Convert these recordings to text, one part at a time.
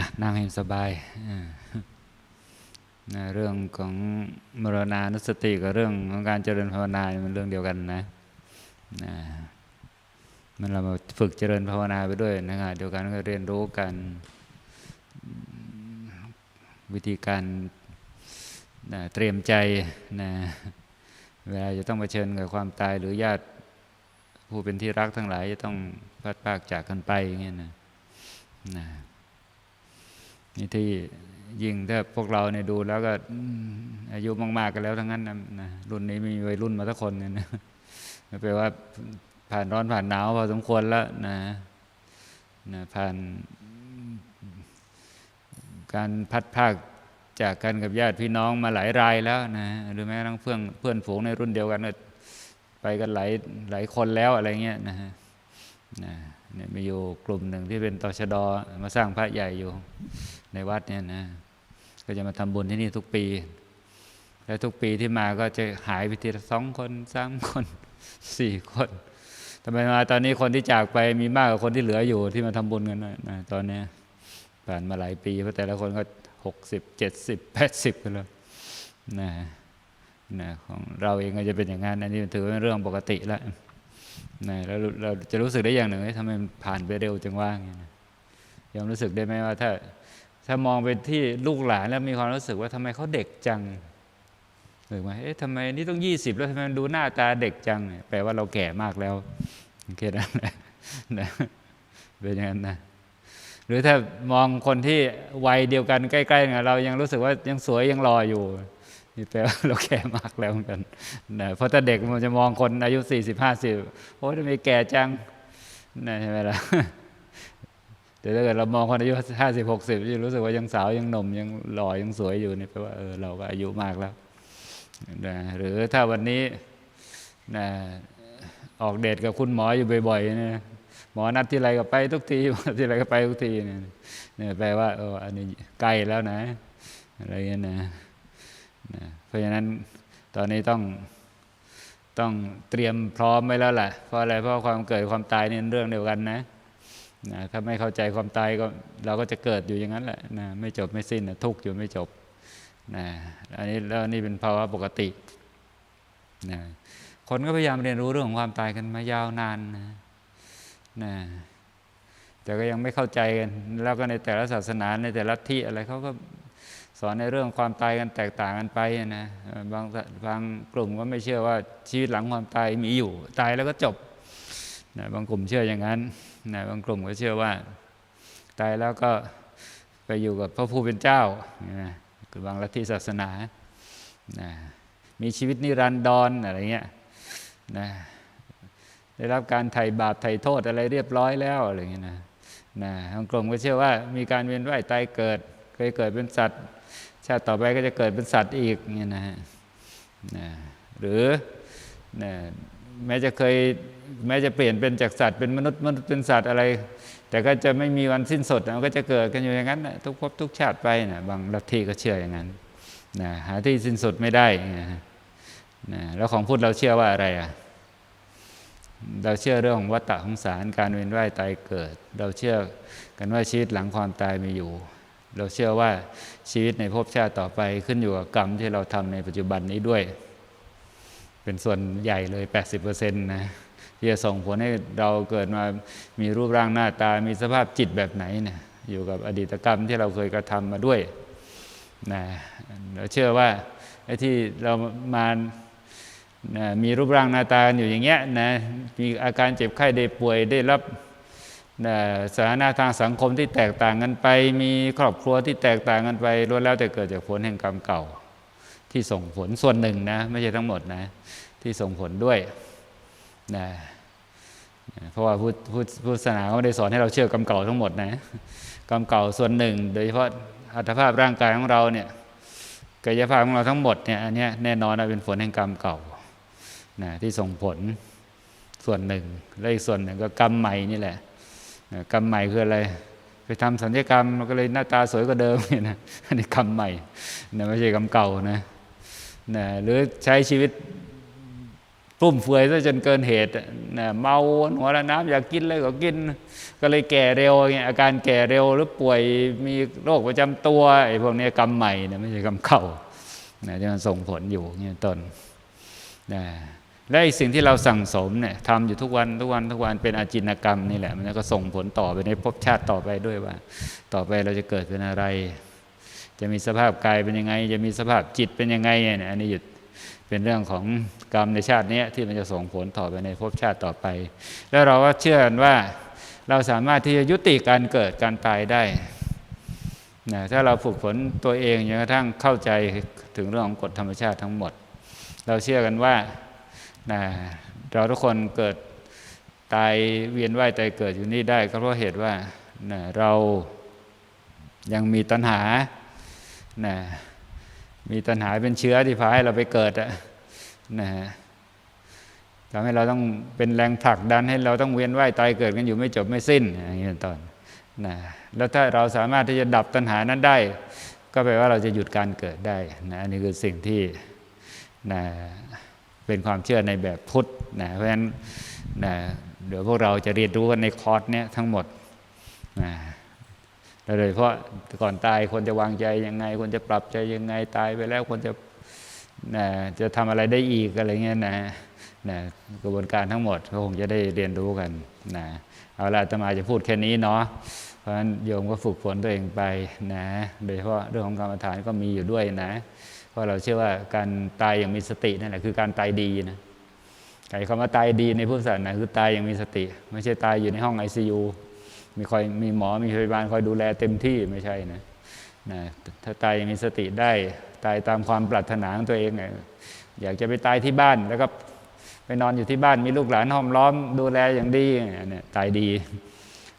อะนั่งให้สบายนะเรื่องของมรณานุสติกับเรื่องของการเจริญภาวนาเนี่ยมันเรื่องเดียวกันนะนะมันเรามาฝึกเจริญภาวนาไปด้วยนะครับเดียวกันก็เรียนรู้กันวิธีการนะเตรียมใจนะเวลาจะต้องเผชิญกับความตายหรือญาติผู้เป็นที่รักทั้งหลายจะต้องพลัดพากจากกันไปอย่างเงี้ยนะนะ นี่ที่ยิ่งถ้าพวกเราเนี่ยดูแล้วก็อายุมาก ๆ กันแล้วทั้งนั้นนะนะรุ่นนี้ไม่มีวัยรุ่นมาสักคนเนี่ยนะแปลว่าผ่านร้อนผ่านหนาวพอสมควรแล้วนะนะผ่านการพัดพากจากกันกับญาติพี่น้องมาหลายรายแล้วนะหรือแม้กระทั่งเพื่อนเพื่อนฝูงในรุ่นเดียวกันก็ไปกันหลายหลายคนแล้วอะไรเงี้ยนะฮะนะ เนี่ยมีอยู่กลุ่มหนึ่งที่เป็นตชดมาสร้างพระใหญ่อยู่ในวัดเนี่ยนะก็จะมาทำบุญที่นี่ทุกปี แล้วทุกปีที่มาก็จะหายไปทีละสองคนสามคนสี่คนทำไมมาตอนนี้คนที่จากไปมีมากกว่าคนที่เหลืออยู่ที่มาทำบุญกันนะตอนนี้ผ่านมาหลายปีเพราะแต่ละคนก็หกสิบเจ็ดสิบแปดสิบกันแล้วนะนะของเราเองก็จะเป็นอย่างนั้นอันนี้ถือเป็นเรื่องปกติแล้ว นะแล้วเราจะรู้สึกได้อย่างหนึ่งเฮ้ทำไมมันผ่านไปเร็วจังว่างี้ยนะยอมรู้สึกได้ไหมว่าถ้าถ้ามองไปที่ลูกหลานแล้วมีความรู้สึกว่าทำไมเขาเด็กจังหรือว่าเอ๊ะทำไมนี่ต้องยี่สิบแล้วทำไมมันดูหน้าตาเด็กจัง แปลว่าเราแก่มากแล้วแค่นั้นแหละนะเป็นอย่างนั้นนะหรือถ้ามองคนที่วัยเดียวกันใกล้ๆเรายังรู้สึกว่ายังสวยยังรออยู่ นี่แปลว่าเราแก่มากแล้วเหมือนกันนะเพราะถ้าเด็กมันจะมองคนอายุสี่สิบห้าสิบโอ้ยทำไมแก่จังนะใช่ไหมล่ะแต่ถ้าเกิดเรามองคนอายุห้าสิบหกสิบยังรู้สึกว่ายังสาวยังหนุ่มยังหล่อยังสวยอยู่นี่แปลว่าเออเราก็อายุมากแล้วนะหรือถ้าวันนี้นะออกเดทกับคุณหมออยู่บ่อยๆนะหมอนัดที่ไรก็ไปทุกทีหมอที่ไรก็ไปทุกทีเนี่ยเนี่ยแปลว่าเอออันนี้ใกล้แล้วนะ อะไรเงี้ยนะ นะเพราะฉะนั้นตอนนี้ต้องต้องเตรียมพร้อมไว้แล้วแหละเพราะอะไรเพราะความเกิดความตายนี่เรื่องเดียวกันนะนะถ้าไม่เข้าใจความตายก็เราก็จะเกิดอยู่อย่างนั้นแหละนะไม่จบไม่สิ้นนะทุกข์อยู่ไม่จบนะอันนี้แล้วนี่เป็นภาวะปกตินะคนก็พยายามเรียนรู้เรื่องของความตายกันมายาวนานนะนะแต่ก็ยังไม่เข้าใจกัน แล้วก็ในแต่ละศาสนาในแต่ละที่อะไรเขาก็ สอนในเรื่องความตายกันแตกต่างกันไปนะบางบางกลุ่มก็ไม่เชื่อว่าชีวิตหลังความตายมีอยู่ ตายแล้วก็จบนะบางกลุ่มเชื่ออย่างนั้นนะบางกลุ่มก็เชื่อว่า ตายแล้วก็ไปอยู่กับพระผู้เป็นเจ้านะคือบางลัทธิศาสนานะมีชีวิตนิรันดรอะไรเงี้ยนะได้รับการไถ่บาปไถ่โทษอะไรเรียบร้อยแล้วอะไรเงี้ยนะนะบางกลุ่มก็เชื่อว่ามีการเวียนว่ายตายเกิด เคยเกิดเป็นสัตว์ ชาติต่อไปก็จะเกิดเป็นสัตว์อีกเนี่ยนะนะหรือนะแม้จะเคยแม้จะเปลี่ยนเป็นจากสัตว์เป็นมนุษย์มนุษย์เป็นสัตว์อะไร แต่ก็จะไม่มีวันสิ้นสุดมันก็จะเกิดกันอยู่อย่างนั้นทุกภพทุกชาติไปนะบางลัทธิก็เชื่ออย่างนั้นนะหาที่สิ้นสุดไม่ได้นะนะแล้วของพุทธเราเชื่อว่าอะไรอะเราเชื่อเรื่องของวัฏฏะของสารการเวียนว่ายตายเกิด เราเชื่อกันว่าชีวิตหลังความตายมีอยู่ เราเชื่อว่าชีวิตในภพชาติต่อไปขึ้นอยู่กับกรรมที่เราทำในปัจจุบันนี้ด้วย เป็นส่วนใหญ่เลย 80%นะที่จะส่งผลให้เราเกิดมามีรูปร่างหน้าตา มีสภาพจิตแบบไหนเนี่ยอยู่กับอดีตกรรมที่เราเคยกระทำมาด้วยนะเราเชื่อว่าไอ้ที่เรามานะมีรูปร่างหน้าตาอยู่อย่างเงี้ยนะมีอาการเจ็บไข้ได้ป่วยได้รับ สถานะทางสังคมที่แตกต่างกันไป มีครอบครัวที่แตกต่างกันไปล้วนแล้วแต่เกิดจากผลแห่งกรรมเก่า ที่ส่งผลส่วนหนึ่งนะ ไม่ใช่ทั้งหมดนะ ที่ส่งผลด้วยนะเพราะว่าพุทธพุทธศาสนาไม่ได้สอนให้เราเชื่อกรรมเก่าทั้งหมดนะกรรมเก่าส่วนหนึ่ง โดยเฉพาะอัตภาพร่างกายของเราเนี่ยกายภาพของเราทั้งหมดเนี่ยอันนี้แน่นอนเป็นผลแห่งกรรมเก่านะที่ส่งผลส่วนหนึ่งและอีกส่วนหนึ่งก็กรรมใหม่นี่แหละ กรรมใหม่คืออะไรไปทำสัญญกรรมมันก็เลยหน้าตาสวยกว่าเดิมเนี่ยนะอันนี้กรรมใหม่นะไม่ใช่กรรมเก่านะนะหรือใช้ชีวิตฟุ่มเฟือยซะจนเกินเหตุนะเมาหัวละน้ำอยากกินเลยก็กิน ก็เลยแก่เร็วเงี้ยอาการแก่เร็วหรือป่วยมีโรคประจำตัวไอ้พวกนี้กรรมใหม่นะไม่ใช่กรรมเก่านะที่มันส่งผลอยู่เงี้ยต้นนะ และไอ้สิ่งที่เราสั่งสมเนี่ยทำอยู่ทุกวันทุกวันทุกวันเป็นอาจินกรรมนี่แหละ มันก็ส่งผลต่อไปในภพชาติต่อไปด้วยว่า ต่อไปเราจะเกิดเป็นอะไร จะมีสภาพกายเป็นยังไง จะมีสภาพจิตเป็นยังไงเนี่ยอันนี้หยุดเป็นเรื่องของกรรมในชาตินี้ที่มันจะส่งผลต่อไปในภพชาติต่อไป แล้วเราก็เชื่อกันว่าเราสามารถที่จะยุติการเกิดการตายได้นะถ้าเราฝึกฝนตัวเองจนกระทั่งเข้าใจถึงเรื่องของกฎธรรมชาติทั้งหมด เราเชื่อกันว่า นะเราทุกคนเกิดตายเวียนว่ายตายเกิดอยู่นี่ได้ ก็เพราะเหตุว่านะเรายังมีตัณหานะมีตัณหาเป็นเชื้อที่พาให้เราไปเกิดอะนะทำให้เราต้องเป็นแรงผลักดันให้เราต้องเวียนว่ายตายเกิดกันอยู่ไม่จบไม่สิ้นอย่างนี้เป็นต้นนะแล้วถ้าเราสามารถที่จะดับตัณหานั้นได้ ก็แปลว่าเราจะหยุดการเกิดได้นะอันนี้คือสิ่งที่นะ เป็นความเชื่อในแบบพุทธนะเพราะฉะนั้นนะเดี๋ยวพวกเราจะเรียนรู้กันในคอร์สเนี้ยทั้งหมดนะโดยเฉพาะก่อนตายควรจะวางใจยังไงควรจะปรับใจยังไงตายไปแล้วควรจะนะจะทำอะไรได้อีกอะไรเงี้ยนะนะกระบวนการทั้งหมดก็คงจะได้เรียนรู้กันนะเอาละอาตมาจะพูดแค่นี้เนาะเพราะฉะนั้นโยมก็ฝึกฝนตัวเองไปนะ โดยเฉพาะเรื่องของกรรมฐานก็มีอยู่ด้วยนะ เพราะเราเชื่อว่าการตายอย่างมีสตินั่นแหละคือการตายดีนะไอ้คำว่าตายดีในพุทธศาสนาคือตายอย่างมีสติ ไม่ใช่ตายอยู่ในห้องไอซียูมีคอยมีหมอมีพยาบาลคอยดูแลเต็มที่ไม่ใช่นะนะถ้าตายอย่างมีสติได้ตายตามความปรารถนาของตัวเองอยากจะไปตายที่บ้านแล้วก็ไปนอนอยู่ที่บ้านมีลูกหลานห้อมล้อมดูแลอย่างดีเนี่ยตายดี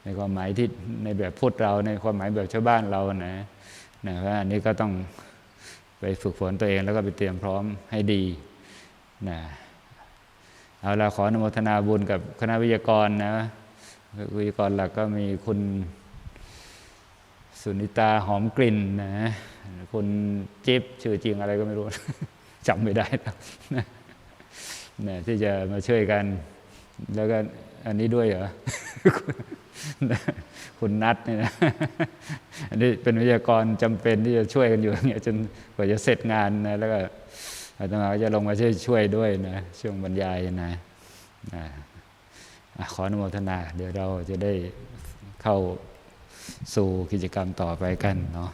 ในความหมายที่ในแบบพูดเราในความหมายแบบชาวบ้านเรานะนะเพราะอันนี้ก็ต้อง ไปฝึกฝนตัวเองแล้วก็ไปเตรียมพร้อมให้ดีนะเอาละขออนุโมทนาบุญกับคณะวิทยากรนะวิทยากรหลักก็มีคุณสุนิตาหอมกลิ่นนะคุณจิ๊บชื่อจริงอะไรก็ไม่รู้จำไม่ได้นะนะที่จะมาช่วยกัน แล้วก็อันนี้ด้วยเหรอคุณนัทเนี่ยนะ อันนี้เป็นวิทยากรจำเป็นที่จะช่วยกันอยู่อย่างเงี้ยจนกว่าจะเสร็จงานนะ แล้วก็อาตมาก็จะลงมาช่วยช่วยด้วยนะช่วงบรรยายนะนะขออนุโมทนา เดี๋ยวเราจะได้เข้าสู่กิจกรรมต่อไปกันเนาะ